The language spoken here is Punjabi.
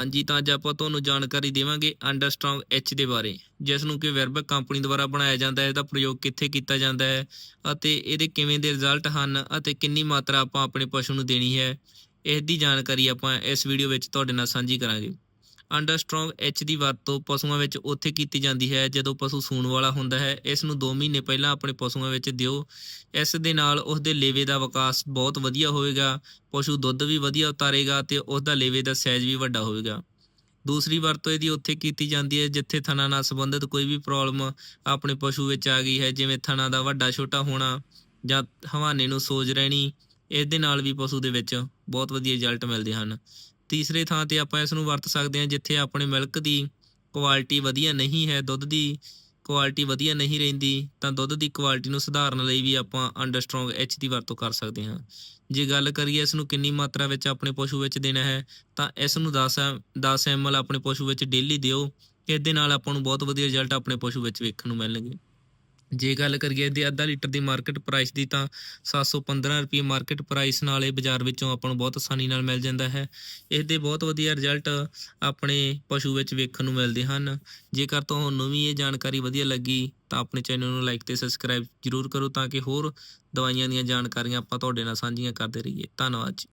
ਹਾਂਜੀ, ਤਾਂ ਅੱਜ ਆਪਾਂ ਤੁਹਾਨੂੰ ਜਾਣਕਾਰੀ ਦੇਵਾਂਗੇ ਅੰਡਰਸਟਰੋਂਗ ਐਚ ਦੇ ਬਾਰੇ ਜਿਸ ਨੂੰ ਕਿ ਵੈਰਬਕ ਕੰਪਨੀ ਦੁਆਰਾ ਬਣਾਇਆ ਜਾਂਦਾ ਹੈ, ਇਹਦਾ ਪ੍ਰਯੋਗ ਕਿੱਥੇ ਕੀਤਾ ਜਾਂਦਾ ਹੈ ਅਤੇ ਇਹਦੇ ਕਿਵੇਂ ਦੇ ਰਿਜ਼ਲਟ ਹਨ ਅਤੇ ਕਿੰਨੀ ਮਾਤਰਾ ਆਪਾਂ ਆਪਣੇ ਪਸ਼ੂ ਨੂੰ ਦੇਣੀ ਹੈ ਇਸ ਦੀ ਜਾਣਕਾਰੀ ਆਪਾਂ ਇਸ ਵੀਡੀਓ ਵਿੱਚ ਤੁਹਾਡੇ ਨਾਲ ਸਾਂਝੀ ਕਰਾਂਗੇ। ਅੰਡਰਸਟਰੋਂਗ ਐਚ ਦੀ ਵਰਤੋਂ ਪਸ਼ੂਆਂ ਵਿੱਚ ਉੱਥੇ ਕੀਤੀ ਜਾਂਦੀ ਹੈ, ਜਦੋਂ ਪਸ਼ੂ ਸੂਣ ਵਾਲਾ ਹੁੰਦਾ ਹੈ, ਇਸ ਨੂੰ 2 ਮਹੀਨੇ ਪਹਿਲਾਂ ਆਪਣੇ ਪਸ਼ੂਆਂ ਵਿੱਚ ਦਿਓ। ਇਸ ਦੇ ਨਾਲ ਉਸ ਦੇ ਲੇਵੇ ਦਾ ਵਿਕਾਸ ਬਹੁਤ ਵਧੀਆ ਹੋਵੇਗਾ ਪਸ਼ੂ ਦੁੱਧ ਵੀ ਵਧੀਆ ਉਤਾਰੇਗਾ ਤੇ ਉਸ ਦਾ ਲੇਵੇ ਦਾ ਸਾਈਜ਼ ਵੀ ਵੱਡਾ ਹੋਵੇਗਾ ਦੂਸਰੀ ਵਰਤੋਂ ਇਹਦੀ ਉੱਥੇ ਕੀਤੀ ਜਾਂਦੀ ਹੈ, ਜਿੱਥੇ ਥਣਾ ਨਾਲ ਸੰਬੰਧਿਤ ਕੋਈ ਵੀ ਪ੍ਰੋਬਲਮ ਆਪਣੇ ਪਸ਼ੂ ਵਿੱਚ ਆ ਗਈ ਹੈ, ਜਿਵੇਂ ਥਣਾ ਦਾ ਵੱਡਾ ਛੋਟਾ ਹੋਣਾ ਜਾਂ ਹਵਾਨੇ ਨੂੰ ਸੋਜ ਰਹਿਣੀ ਇਸ ਦੇ ਨਾਲ ਵੀ ਪਸ਼ੂ ਦੇ ਵਿੱਚ ਬਹੁਤ ਵਧੀਆ ਰਿਜ਼ਲਟ ਮਿਲਦੇ ਹਨ। ਤੀਸਰੇ ਥਾਂ ਤੇ ਆਪਾਂ ਇਸ ਨੂੰ ਵਰਤ ਸਕਦੇ ਹਾਂ, ਜਿੱਥੇ ਆਪਣੇ ਮਿਲਕ ਦੀ ਕੁਆਲਿਟੀ ਵਧੀਆ ਨਹੀਂ ਹੈ, ਦੁੱਧ ਦੀ ਕੁਆਲਿਟੀ ਵਧੀਆ ਨਹੀਂ ਰਹਿੰਦੀ, ਤਾਂ ਦੁੱਧ ਦੀ ਕੁਆਲਿਟੀ ਨੂੰ ਸੁਧਾਰਨ ਲਈ ਵੀ ਆਪਾਂ ਅੰਡਰਸਟਰੋਂਗ ਐਚ ਦੀ ਵਰਤੋਂ ਕਰ ਸਕਦੇ ਹਾਂ। ਜੇ ਗੱਲ ਕਰੀਏ ਇਸ ਨੂੰ ਕਿੰਨੀ ਮਾਤਰਾ ਵਿੱਚ ਆਪਣੇ ਪਸ਼ੂ ਵਿੱਚ ਦੇਣਾ ਹੈ, ਤਾਂ ਇਸ ਨੂੰ 10 ਐਮ- 10 ml ਆਪਣੇ ਪਸ਼ੂ ਵਿੱਚ ਡੇਲੀ ਦਿਓ। ਇਸ ਦੇ ਨਾਲ ਆਪਾਂ ਨੂੰ ਬਹੁਤ ਵਧੀਆ ਰਿਜ਼ਲਟ ਆਪਣੇ ਪਸ਼ੂ ਵਿੱਚ ਵੇਖਣ ਨੂੰ ਮਿਲਣਗੇ। ਜੇ ਗੱਲ ਕਰੀਏ ਇਹਦੇ ਅੱਧਾ ਲੀਟਰ ਦੀ ਮਾਰਕੀਟ ਪ੍ਰਾਈਸ ਦੀ ਤਾਂ 715 ਰੁਪਏ ਮਾਰਕੀਟ ਪ੍ਰਾਈਸ ਨਾਲ ਇਹ ਬਾਜ਼ਾਰ ਵਿੱਚੋਂ ਆਪਾਂ ਨੂੰ ਬਹੁਤ ਆਸਾਨੀ ਨਾਲ ਮਿਲ ਜਾਂਦਾ ਹੈ। ਇਸ ਦੇ ਬਹੁਤ ਵਧੀਆ ਰਿਜ਼ਲਟ ਆਪਣੇ ਪਸ਼ੂ ਵਿੱਚ ਵੇਖਣ ਨੂੰ ਮਿਲਦੇ ਹਨ। ਜੇਕਰ ਤੁਹਾਨੂੰ ਵੀ ਇਹ ਜਾਣਕਾਰੀ ਵਧੀਆ ਲੱਗੀ ਤਾਂ ਆਪਣੇ ਚੈਨਲ ਨੂੰ ਲਾਈਕ ਤੇ ਸਬਸਕ੍ਰਾਈਬ ਜਰੂਰ ਕਰੋ ਤਾਂ ਕਿ ਹੋਰ ਦਵਾਈਆਂ ਦੀਆਂ ਜਾਣਕਾਰੀਆਂ ਆਪਾਂ ਤੁਹਾਡੇ ਨਾਲ ਸਾਂਝੀਆਂ ਕਰਦੇ ਰਹੀਏ। ਧੰਨਵਾਦ ਜੀ।